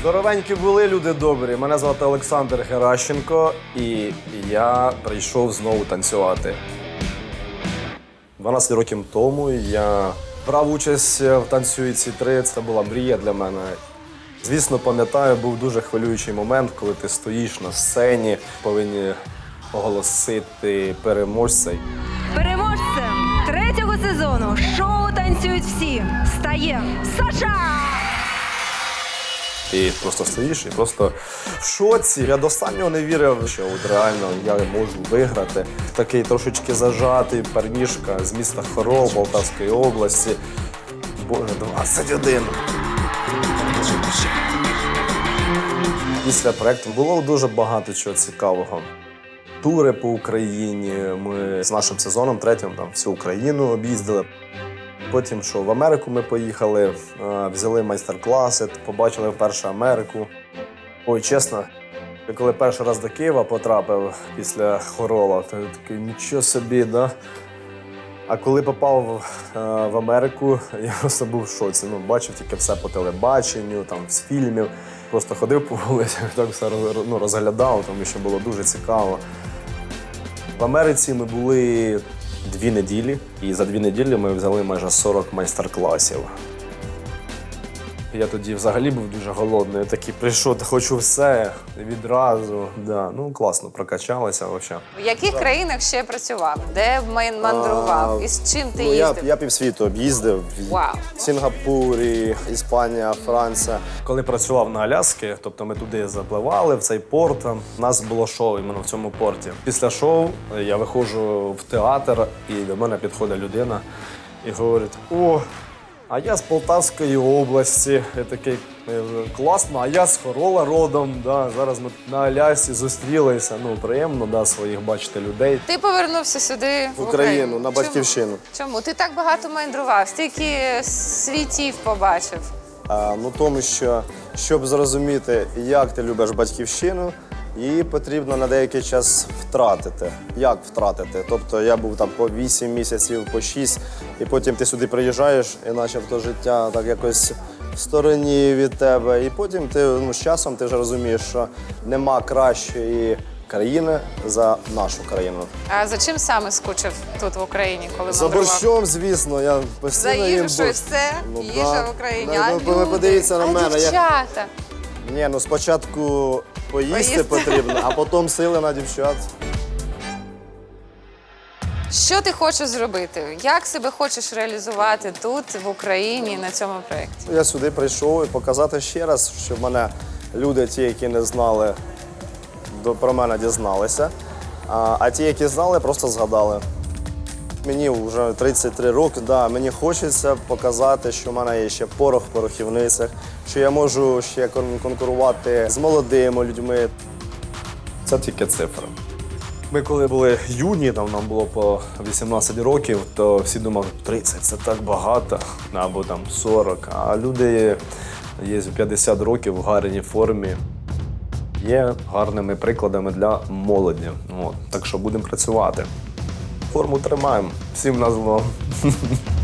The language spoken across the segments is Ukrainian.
Здоровенькі були люди добрі. Мене звати Олександр Геращенко, і я прийшов знову танцювати. 12 років тому я брав участь в танцюйці 3. Це була мрія для мене. Звісно, пам'ятаю, був дуже хвилюючий момент, коли ти стоїш на сцені, повинні оголосити переможця. Переможцем третього сезону шоу танцюють всі стає Саша! І просто стоїш і просто в шоці. Я до останнього не вірив, що от реально я можу виграти. Такий трошечки зажатий парнішка з міста Хорол Полтавської області. Боже, 21. Після проекту було дуже багато чого цікавого. Тури по Україні. Ми з нашим сезоном третім там всю Україну об'їздили. Потім, що в Америку ми поїхали, е, взяли майстер-класи, побачили вперше Америку. Ой, чесно, коли перший раз до Києва потрапив після Хорола, то я такий нічого собі, да? А коли попав е, в Америку, я просто був в шоці. Ну, бачив тільки все по телебаченню, там, з фільмів. Просто ходив по вулицях, так все ну, розглядав, тому що було дуже цікаво. В Америці ми були дві неділі, і за дві неділі ми взяли майже 40 майстер-класів. Я тоді взагалі був дуже голодний, Я такий прийшов, та хочу все відразу. Да. Ну, класно, прокачалося взагалі. В яких країнах ще працював? Де мандрував? І з чим ти Ну, їздив? я півсвіту об'їздив. Вау. В Сінгапурі, Іспанія, Франція. Коли працював на Аляскі, тобто ми туди запливали, в цей порт, у нас було шоу іменно в цьому порті. Після шоу я виходжу в театр, і до мене підходить людина і говорить: О, а я з Полтавської області. Я такий «Е, класно, а я з Хорола родом. Да, зараз ми на Алясі зустрілися. Ну, приємно да, своїх бачити людей. Ти повернувся сюди В Україну, на Чому? батьківщину. Чому? Ти так багато мандрував, стільки світів побачив. А, ну тому що, щоб зрозуміти, як ти любиш батьківщину, її потрібно на деякий час втратити. Як втратити? Тобто я був там по 8 місяців, по 6, і потім ти сюди приїжджаєш, і начебто життя так якось в стороні від тебе. І потім ти ну, з часом ти вже розумієш, що нема кращої країни за нашу країну. А за чим саме скучив тут в Україні, коли За мандрував? борщом, звісно, я постійно За їм їжу борщ. це, Ну, їжа да. в Україні. Ну, а ви- люди? подивіться на а мене, я- дівчата. Ні, ну спочатку поїсти, Поїсти. потрібно, а потім сили на дівчат. Що ти хочеш зробити? Як себе хочеш реалізувати тут, в Україні, на цьому проєкті? Я сюди прийшов і показати ще раз, що в мене люди, ті, які не знали, до- про мене дізналися. А, а ті, які знали, просто згадали. Мені вже 33 роки, да, мені хочеться показати, що в мене є ще порох в порохівницях, що я можу ще конкурувати з молодими людьми. Це тільки цифри. Ми коли були юні, там нам було по 18 років, то всі думали, 30 це так багато, або там 40. А люди є в 50 років в гарній формі. Є гарними прикладами для молоді. От. Так що будемо працювати. Форму тримаємо. Всім назвав. I'm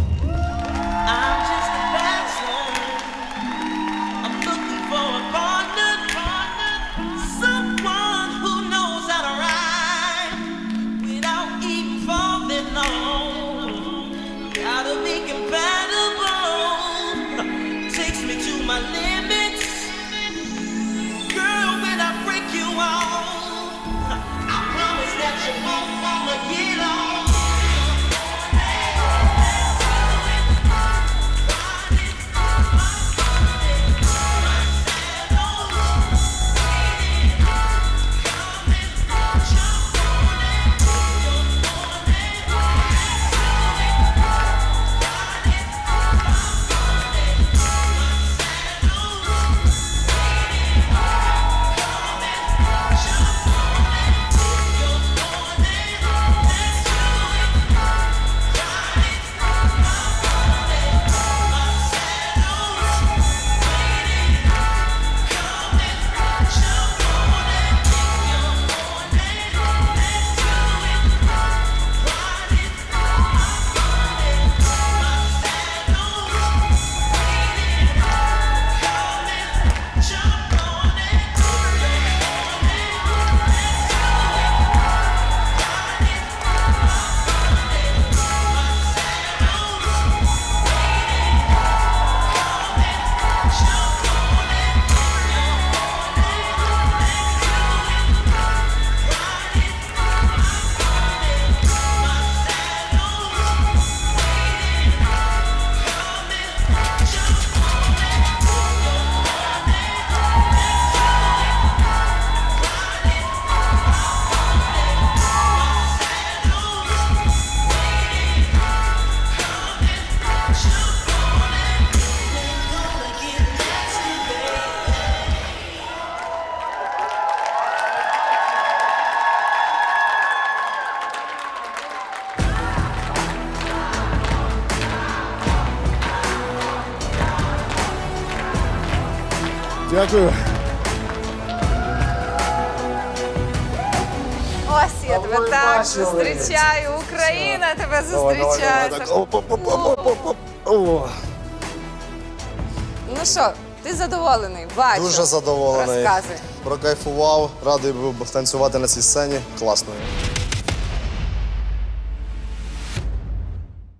Дякую. Ось я тебе так зустрічаю. Україна тебе зустрічає. Ну що, ти задоволений? Бачу. Дуже задоволений. Розказуй. Прокайфував, радий був танцювати на цій сцені. Класно.